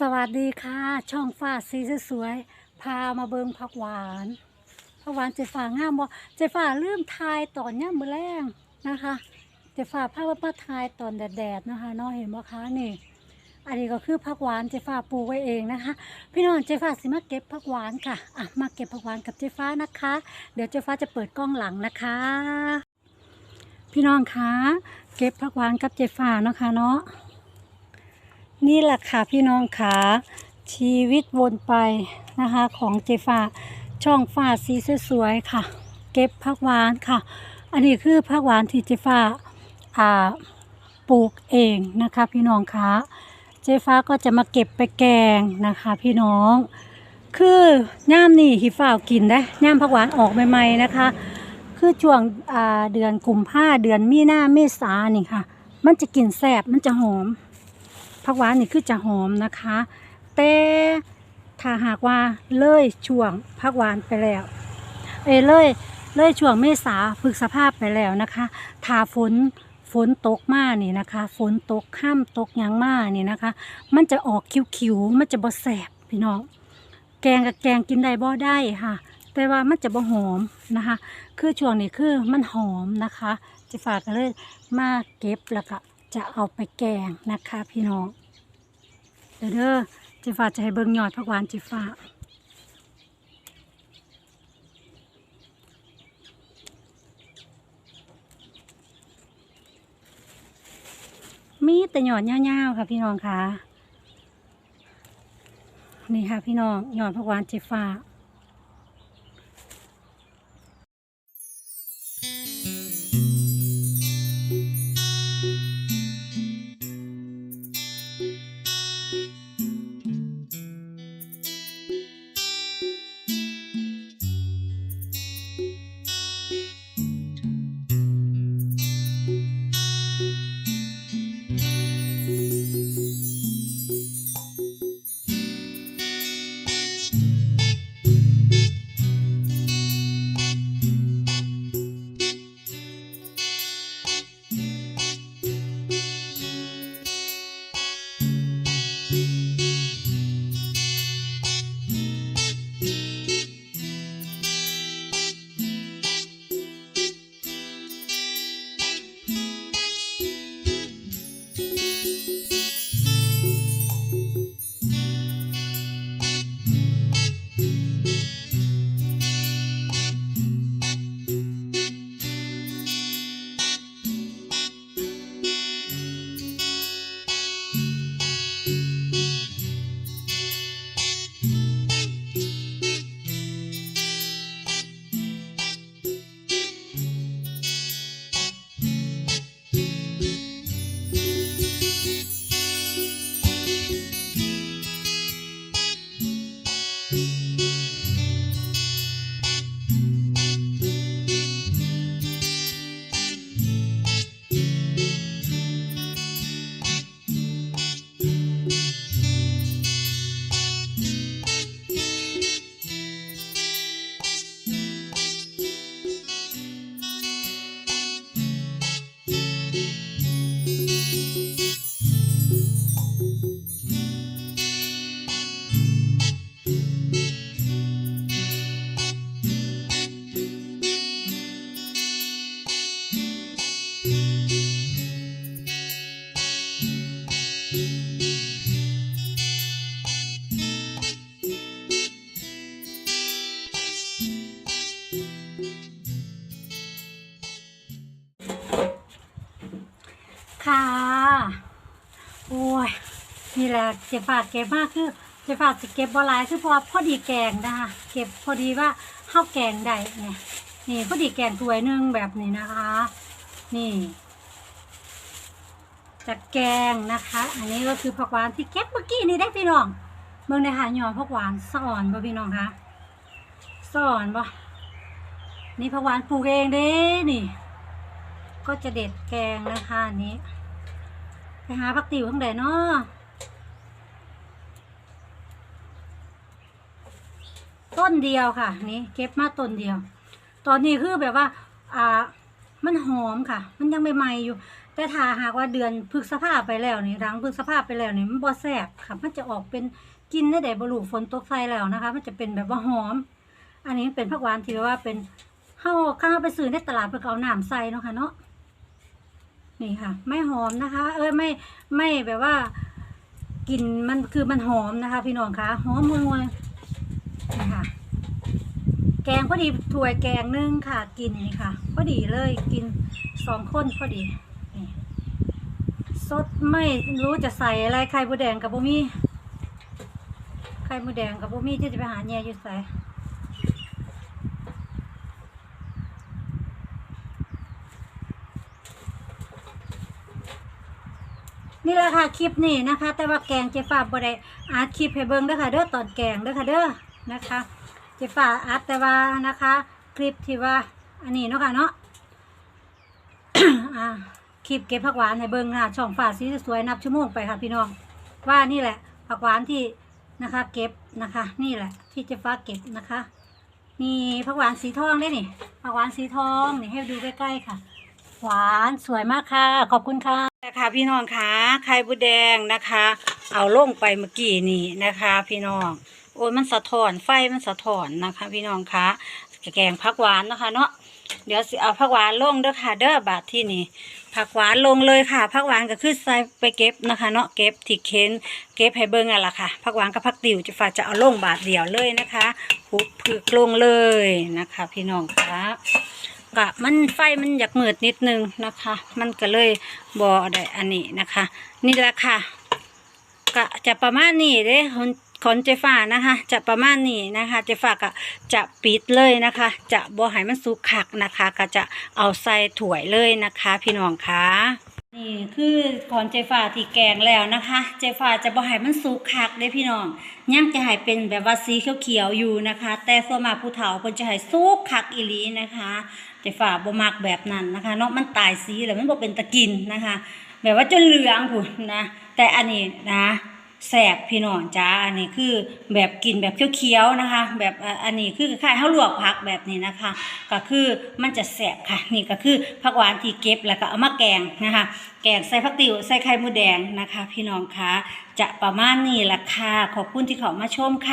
สวัสดีค่ะ ช่องฟ้าสีสวยๆพามาเบิงผักหวานผักหวานเจฟ้างามบ่เจฟ้าลืมทายตอนย่ามมือแรงนะคะเจฟ้าพาว่ามาทายตอนแดดๆนะคะเนาะเห็นบ่คะนี่ อันนี้ก็คือผักหวานเจฟ้าปลูกไว้เองนะคะ พี่น้องเจฟ้าสิมาเก็บผักหวานค่ะอะมาเก็บผักหวานกับเจฟ้านะคะ เดี๋ยวเจฟ้าจะเปิดกล้องหลังนะคะ พี่น้องคะเก็บผักหวานกับเจฟ้านะคะเนาะ นี่แหละค่ะพี่น้องขาชีวิตวนไปนะคะของเจฟ้าช่องฟ้าสีสวยๆค่ะ เก็บผักหวานค่ะ อันนี้คือผักหวานที่เจฟ้าอ่าปลูกเองนะคะ พี่น้องคะเจฟ้าก็จะมาเก็บไปแกงนะคะ พี่น้อง คือย่ามนี่หิฟ้าวกินได้ย่ามผักหวานออกใหม่ๆนะคะ คือช่วงอ่าเดือนกุมภาเดือนมีนาเมษานี่ค่ะ มันจะกลิ่นแซ่บมันจะหอม ผักหวานนี่คือจะหอมนะคะ แต่ถ้าหากว่าเลยช่วงผักหวานไปแล้ว เอเลยเลยช่วงเมษาพฤษภาพไปแล้วนะคะถ้าฝนฝนตกมานี่นะคะ ฝนตกข้ามตกยังมานี่นะคะ มันจะออกคิ้วๆมันจะบ่แสบพี่น้องแกงกับแกงกินได้บ่ได้ค่ะ แต่ว่ามันจะบ่หอมนะคะ คือช่วงนี้คือมันหอมนะคะ จะฝากกันเลยมาเก็บแล้วก็ จะเอาไปแกงนะคะพี่น้องเดี๋ยวเด้อจิฟ้าจะให้เบิ่งยอดผักหวานจิฟ้ามีแต่ยอดยาๆค่ะพี่น้องค่ะ นี่ค่ะพี่น้องยอดผักหวานจิฟ้า ค่ะ แหละเจ็บฝาดเก็บมากคือเจ็บฝาดสิเก็บบ่หลายคือเพอพอดีแกงนะคะเก็บพอดีว่าข้าวแกงได้เนี่ยนี่พอดีแกงถ้วยหนึงแบบนี้นะคะ นี่จะแกงนะคะ อันนี้ก็คือผักหวานที่เก็บเมื่อกี้นี่ได้พี่น้องเมืองในหาหยอผักหวานสอนบ่พี่น้องคะสอนบ่นี่ผักหวานปลูกเองเด้นี่ ก็จะเด็ดแกงนะคะอันนี้ไปหาผักติ๋วข้างใดเนาะ ต้นเดียวค่ะ นี่เก็บมาต้นเดียว ตอนนี้คือแบบว่า อ่า มันหอมค่ะ มันยังใหม่ๆอยู่ แต่ถ้าหากว่าเดือนพฤษภาไปแล้วนี่หลังพฤษภาไปแล้วนี่มันบ่แซ่บค่ะ มันจะออกเป็นกลินได้แต่บรูฝนตกใส่แล้วนะคะ มันจะเป็นแบบว่าหอม อันนี้เป็นผักหวานที่ว่าเป็นเฮาวข้าวไปซื้อในตลาดเพื่อเอาหน้ำใส่เนาะค่ะเนาะนี่ค่ะ ไม่หอมนะคะ เอ้ยไม่ไม่แบบว่ากลิ่นมันคือมันหอมนะคะ พี่น้องคะหอมมวย ค่ะ แกงพอดีถ้วยแกงนึ่งค่ะ กินนี่ค่ะ พอดีเลยกินสองคนพอดีนี่สดไม่รู้จะใส่อะไรไข่บูแดงกับบุมี่ไข่บูแดงกับบุมี่ที่จะไปหาแย่อยู่ใส่นี่แหละค่ะคลิปนี้นะคะ แต่ว่าแกงเจฟ้าบ่ได้อาร์ตคลิปให้เบิ่งเด้อค่ะเด้อตอนแกงเด้อค่ะเด้อ นะคะเจฟ้าอัดแต่ว่านะคะ คลิปที่ว่าอันนี้เนาะค่ะเนาะ อ่าคลิปเก็บผักหวานให้เบิ่งค่ะช่องฝาสีสวยๆนับชั่วโมงไปค่ะพี่น้อง ว่านี่แหละผักหวานที่นะคะ เก็บนะคะ นี่แหละ ที่เจฟ้าเก็บนะคะนี่ผักหวานสีทองได้นี่ผักหวานสีทองนี่ให้ดูใกล้ๆค่ะ หวานสวยมากค่ะ ขอบคุณค่ะค่ะพี่น้องคะไข่บุแดงนะคะ เอาลงไปเมื่อกี้นี่นะคะ พี่น้อง โอ้ยมันสะท้อนไฟมันสะท้อนนะคะ พี่น้องคะแกงผักหวานนะคะเนาะเดี๋ยวสิเอาผักหวานลงเด้อค่ะเด้อบาทที่นี่ผักหวานลงเลยค่ะผักหวานก็คือใส่ไปเก็บนะคะ เนาะเก็บที่เค้นเก็บให้เบิ่งอะล่ะค่ะผักหวานกับผักติ๋วจะฝาจะเอาลงบาทเดียวเลยนะคะหุบผึกลงเลยนะคะ พี่น้องคะกะมันไฟมันอยากมืดนิดนึงนะคะ มันก็เลยบ่ได้อันนี้นะคะ นี่แหละค่ะก็จะประมาณนี้เด้ คนคนเจฟ้านะคะ จะประมาณนี้นะคะ เจฟ้าก็จะปิดเลยนะคะ จะบ่ให้มันสุกคักนะคะ ก็จะเอาใส่ถ้วยเลยนะคะ พี่น้องคะนี่คือก่อนเจฟ้าที่แกงแล้วนะคะ เจฟ้าจะบ่ให้มันสุกคักเด้พี่น้องยังจะให้เป็นแบบว่าสีเขียวๆอยู่นะคะ แต่ส่วนมากผู้เฒ่าเพิ่นจะให้สุกคักอีลีนะคะ เจฟ้าบ่มักแบบนั้นนะคะเนาะมันตายสีแล้วมันบ่เป็นตะกินนะคะ แบบว่าจนเหลืองพุ่นนะ แต่อันนี้นะ แสบพี่น้องจ้าอันนี้คือแบบกินแบบเคี้ยวๆนะคะ แบบอันนี้คือคล้ายๆข้าวลวกผักแบบนี้นะคะ ก็คือมันจะแสบค่ะ นี่ก็คือผักหวานที่เก็บแล้วก็เอามาแกงนะคะ แกงใส่ผักติ๋วใส่ไข่มูแดงนะคะ พี่น้องคะจะประมาณนี้ละค่ะขอบคุณที่เขามาชมค่ะ